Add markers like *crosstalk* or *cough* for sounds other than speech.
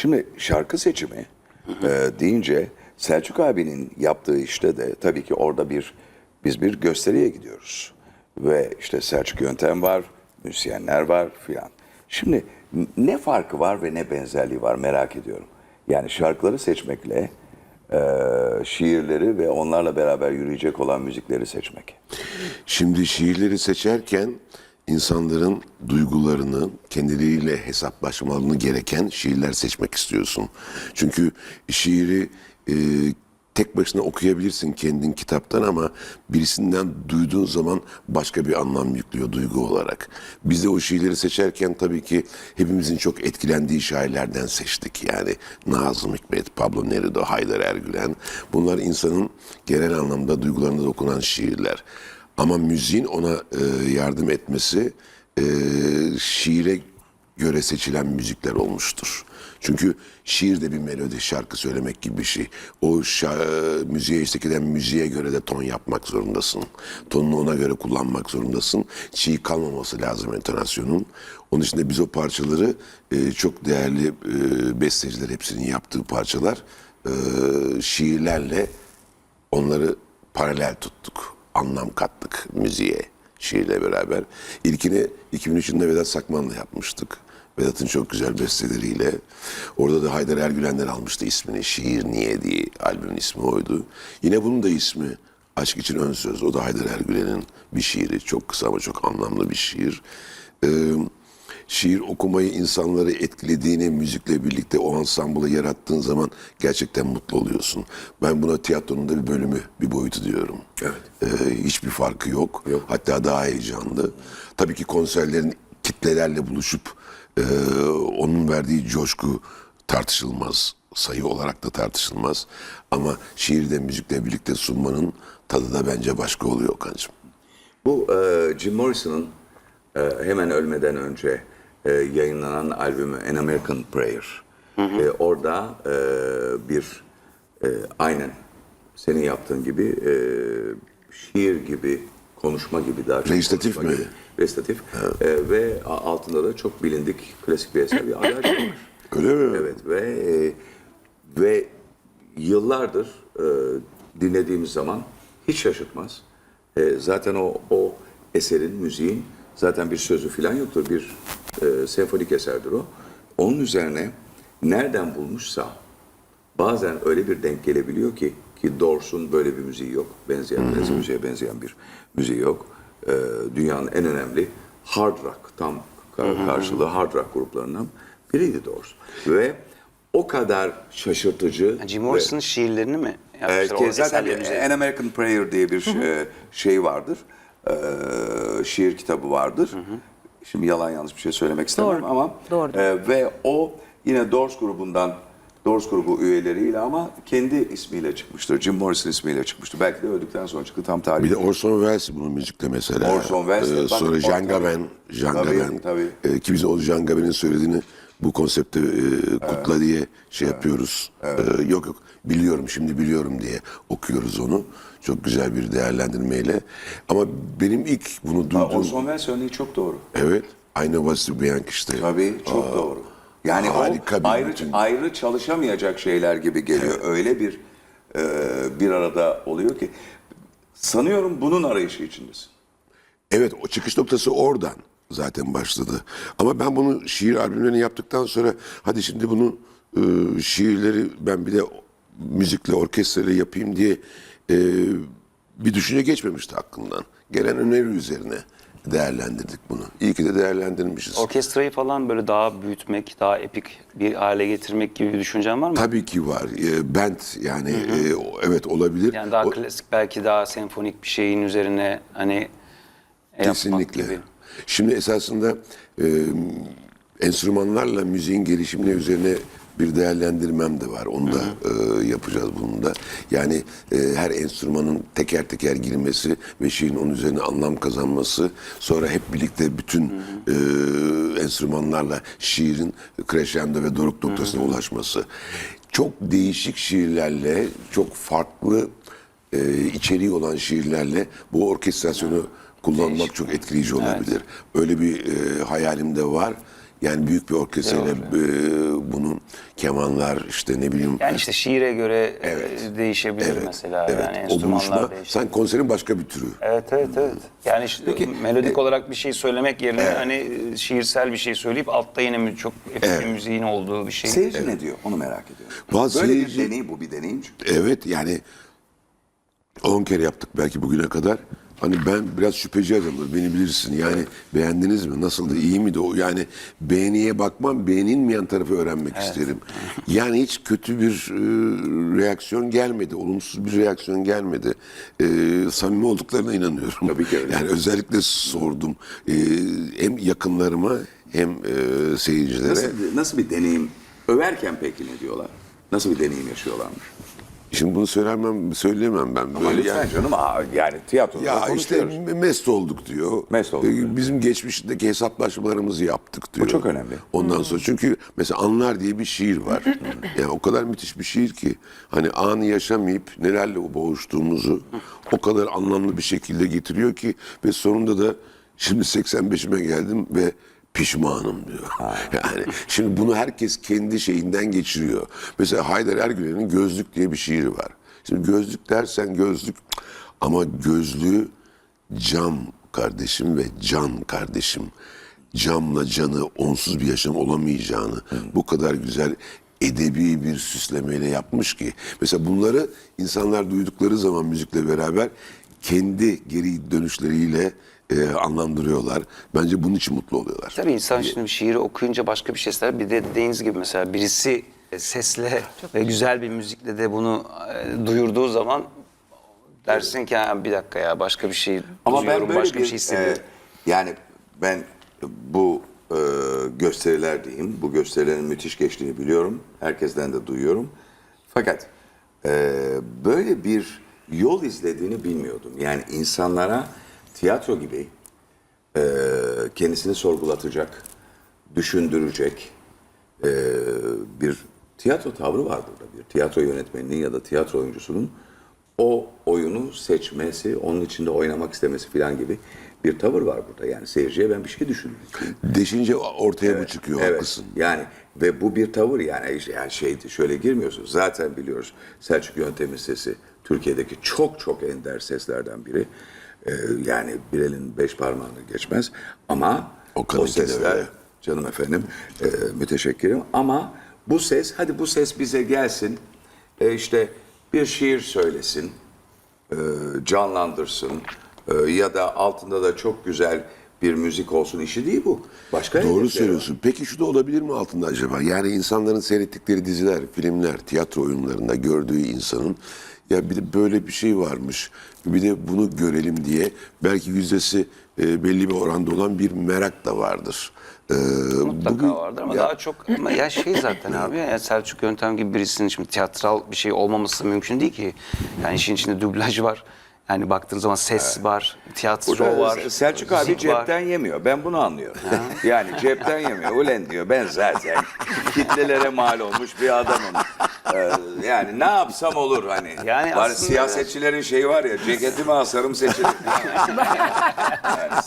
Şimdi şarkı seçimi e, deyince Selçuk abinin yaptığı işte de tabii ki orada bir biz bir gösteriye gidiyoruz. Ve işte Selçuk Yöntem var, müzisyenler var filan. Şimdi ne farkı var ve ne benzerliği var merak ediyorum. Yani şarkıları seçmekle e, şiirleri ve onlarla beraber yürüyecek olan müzikleri seçmek. Şimdi şiirleri seçerken insanların duygularını kendileriyle hesaplaşmalarını gereken şiirler seçmek istiyorsun. Çünkü şiiri e, tek başına okuyabilirsin kendin kitaptan ama birisinden duyduğun zaman başka bir anlam yüklüyor duygu olarak. Biz de o şiirleri seçerken tabii ki hepimizin çok etkilendiği şairlerden seçtik. Yani Nazım Hikmet, Pablo Neruda, Haydar Ergülen. Bunlar insanın genel anlamda duygularına dokunan şiirler. Ama müziğin ona e, yardım etmesi e, şiire göre seçilen müzikler olmuştur. Çünkü şiir de bir melodi, şarkı söylemek gibi bir şey. O şa- müziğe eşlik eden müziğe göre de ton yapmak zorundasın. Tonunu ona göre kullanmak zorundasın. Çiğ kalmaması lazım entonasyonun. Onun için de biz o parçaları e, çok değerli e, besteciler hepsinin yaptığı parçalar e, şiirlerle onları paralel tuttuk. Anlam kattık müziğe, şiirle beraber. İlkini 2003 yılında Vedat Sakman'la yapmıştık. Vedat'ın çok güzel besteleriyle. Orada da Haydar Ergülen'den almıştı ismini. Şiir Niye diye albümün ismi oydu. Yine bunun da ismi Aşk için Ön Söz. O da Haydar Ergülen'in bir şiiri. Çok kısa ama çok anlamlı bir şiir. Ee, şiir okumayı insanları etkilediğini müzikle birlikte o ansamblı yarattığın zaman gerçekten mutlu oluyorsun. Ben buna tiyatronun da bir bölümü, bir boyutu diyorum. Evet. Ee, hiçbir farkı yok. Yok. Hatta daha heyecanlı. Tabii ki konserlerin kitlelerle buluşup e, onun verdiği coşku tartışılmaz. Sayı olarak da tartışılmaz. Ama şiirde müzikle birlikte sunmanın tadı da bence başka oluyor Okan'cığım. Bu e, Jim Morrison'ın e, hemen ölmeden önce e, yayınlanan albümü An American Prayer. E, orada e, bir e, aynen senin yaptığın gibi e, şiir gibi, konuşma gibi daha çok Resitatif konuşma mi? gibi. Resitatif. E, ve altında da çok bilindik klasik bir eser bir *clears throat* adagio var. Öyle mi? Evet ve e, ve yıllardır e, dinlediğimiz zaman hiç şaşırtmaz. E, zaten o o eserin müziğin zaten bir sözü falan yoktur. Bir e, senfonik eserdir o. Onun üzerine nereden bulmuşsa bazen öyle bir denk gelebiliyor ki ki Doors'un böyle bir müziği yok. Benzeyen, benzer müziğe benzeyen bir müziği yok. E, dünyanın en önemli hard rock tam ka- karşılığı hard rock gruplarından biriydi Doors. Ve o kadar şaşırtıcı Jim Morrison'ın şiirlerini mi yapmışlar? o zaten? An American Prayer diye bir e, şey vardır. Ee, şiir kitabı vardır. Şimdi yalan yanlış bir şey söylemek istemem Doğru. ama Doğru. e, ve o yine Doors grubundan Doors grubu üyeleriyle ama kendi ismiyle çıkmıştır. Jim Morrison ismiyle çıkmıştır. Belki de öldükten sonra çıktı tam tarihi. Bir de Orson Welles bunun müzikte mesela. Orson Welles Ee, sonra Jean Gabin. Jean Tabii, Gabin. tabii. Ee, ki biz o Jean Gabin'in söylediğini bu konsepte e, kutla diye şey yapıyoruz. Ee, yok yok biliyorum şimdi biliyorum diye okuyoruz onu. Çok güzel bir değerlendirmeyle. Ama benim ilk bunu Ha, duyduğum... Orson Welles örneği çok doğru. Evet. Aynı Vasily Bianchi işte. Tabii çok doğru. Yani harika o bir ayrı, bütün. ayrı çalışamayacak şeyler gibi geliyor. Öyle bir e, bir arada oluyor ki sanıyorum bunun arayışı içindesin. Evet o çıkış noktası oradan zaten başladı. Ama ben bunu şiir albümlerini yaptıktan sonra hadi şimdi bunu e, şiirleri ben bir de müzikle orkestrayla yapayım diye e, bir düşünce geçmemişti aklımdan. Gelen öneri üzerine değerlendirdik bunu. İyi ki de değerlendirmişiz. Orkestrayı falan böyle daha büyütmek, daha epik bir hale getirmek gibi bir düşüncen var mı? Tabii ki var. E, band yani e, evet olabilir. Yani daha O- klasik belki daha senfonik bir şeyin üzerine hani yapmak Kesinlikle. gibi. Şimdi esasında e, enstrümanlarla müziğin gelişimine üzerine bir değerlendirmem de var. Onu da e, yapacağız bunu da. Yani e, her enstrümanın teker teker girmesi ve şiirin onun üzerine anlam kazanması. Sonra hep birlikte bütün e, enstrümanlarla şiirin crescendo ve doruk noktasına ulaşması. Çok değişik şiirlerle, çok farklı e, içeriği olan şiirlerle bu orkestrasyonu kullanmak çok etkileyici olabilir. Öyle bir e, hayalim de var. Yani büyük bir orkestrayla e, bunun kemanlar işte ne bileyim Yani işte şiire göre e, değişebilir mesela. evet, yani o enstrümanlar buluşma değişir. sen konserin başka bir türü. Evet evet evet. Yani işte e, melodik olarak bir şey söylemek yerine hani e, şiirsel bir şey söyleyip altta yine mü- çok epik bir müziğin olduğu bir şey. Seyirci ne diyor? Onu merak ediyorum. Bazı Böyle seyirci- bir deneyim bu bir deneyim çünkü. Evet yani 10 kere yaptık belki bugüne kadar. Hani ben biraz şüpheci adamım. Beni bilirsin. Yani beğendiniz mi? Nasıldı? iyi miydi? O yani beğeniye bakmam, beğenilmeyen tarafı öğrenmek isterim. Yani hiç kötü bir e, reaksiyon gelmedi. Olumsuz bir reaksiyon gelmedi. E, samimi olduklarına inanıyorum. Tabii ki öyle. Yani özellikle sordum. E, hem yakınlarıma hem e, seyircilere. Nasıl, nasıl bir deneyim? Överken peki ne diyorlar? Nasıl bir deneyim yaşıyorlarmış? Şimdi bunu söylemem, söyleyemem ben. Ama Böyle lütfen yani- canım aa, yani tiyatroda Ya işte konuşuyoruz. mest olduk diyor. Mest olduk. Ee, Bizim geçmişteki hesaplaşmalarımızı yaptık diyor. çok önemli. Ondan sonra çünkü mesela Anlar diye bir şiir var. yani o kadar müthiş bir şiir ki hani anı yaşamayıp nelerle boğuştuğumuzu o kadar anlamlı bir şekilde getiriyor ki ve sonunda da şimdi 85'ime geldim ve pişmanım diyor. *laughs* Yani şimdi bunu herkes kendi şeyinden geçiriyor. Mesela Haydar Ergülen'in Gözlük diye bir şiiri var. Şimdi gözlük dersen gözlük ama gözlüğü cam kardeşim ve can kardeşim. Camla canı onsuz bir yaşam olamayacağını bu kadar güzel edebi bir süslemeyle yapmış ki. Mesela bunları insanlar duydukları zaman müzikle beraber kendi geri dönüşleriyle e, anlamlandırıyorlar. Bence bunun için mutlu oluyorlar. Tabii insan şimdi bir şiiri okuyunca başka bir şey ister. Bir de dediğiniz gibi mesela birisi sesle ve güzel bir müzikle de bunu e, duyurduğu zaman dersin ki "Ha, bir dakika ya başka bir şey Ama duyuyorum, ben böyle başka bir, bir, şey hissediyorum. e, yani ben bu e, gösteriler diyeyim, bu gösterilerin müthiş geçtiğini biliyorum. Herkesten de duyuyorum. Fakat e, böyle bir yol izlediğini bilmiyordum. Yani insanlara tiyatro gibi e, kendisini sorgulatacak, düşündürecek e, bir tiyatro tavrı var burada. Bir tiyatro yönetmeninin ya da tiyatro oyuncusunun o oyunu seçmesi, onun içinde oynamak istemesi falan gibi bir tavır var burada. Yani seyirciye ben bir şey düşündüreyim. Deşince ortaya bu çıkıyor haklısın. Yani ve bu bir tavır yani, işte yani şey şöyle girmiyorsun. Zaten biliyoruz Selçuk Yöntem'in sesi Türkiye'deki çok çok ender seslerden biri. Ee, yani bir elin beş parmağını geçmez ama O o, sesler canım efendim e, müteşekkirim ama bu ses hadi bu ses bize gelsin e, işte bir şiir söylesin e, canlandırsın e, ya da altında da çok güzel bir müzik olsun işi değil bu. Başka Doğru var. söylüyorsun. Peki şu da olabilir mi altında acaba? Yani insanların seyrettikleri diziler, filmler, tiyatro oyunlarında gördüğü insanın ya bir de böyle bir şey varmış. Bir de bunu görelim diye belki yüzdesi e, belli bir oranda olan bir merak da vardır. Ee, Mutlaka bugün- vardır ama ya- daha çok ama ya şey zaten abi ya Selçuk Yöntem gibi birisinin şimdi tiyatral bir şey olmaması mümkün değil ki. Yani işin içinde dublaj var. Yani baktığın zaman ses var, tiyatro Burada var. Selçuk abi müzik var. cepten yemiyor. Ben bunu anlıyorum. *laughs* yani cepten yemiyor. Ulen diyor ben zaten *laughs* kitlelere mal olmuş bir adamım. Ee, yani ne yapsam olur hani. Yani var, aslında- siyasetçilerin şeyi var ya ceketimi asarım seçilir. *laughs* Yani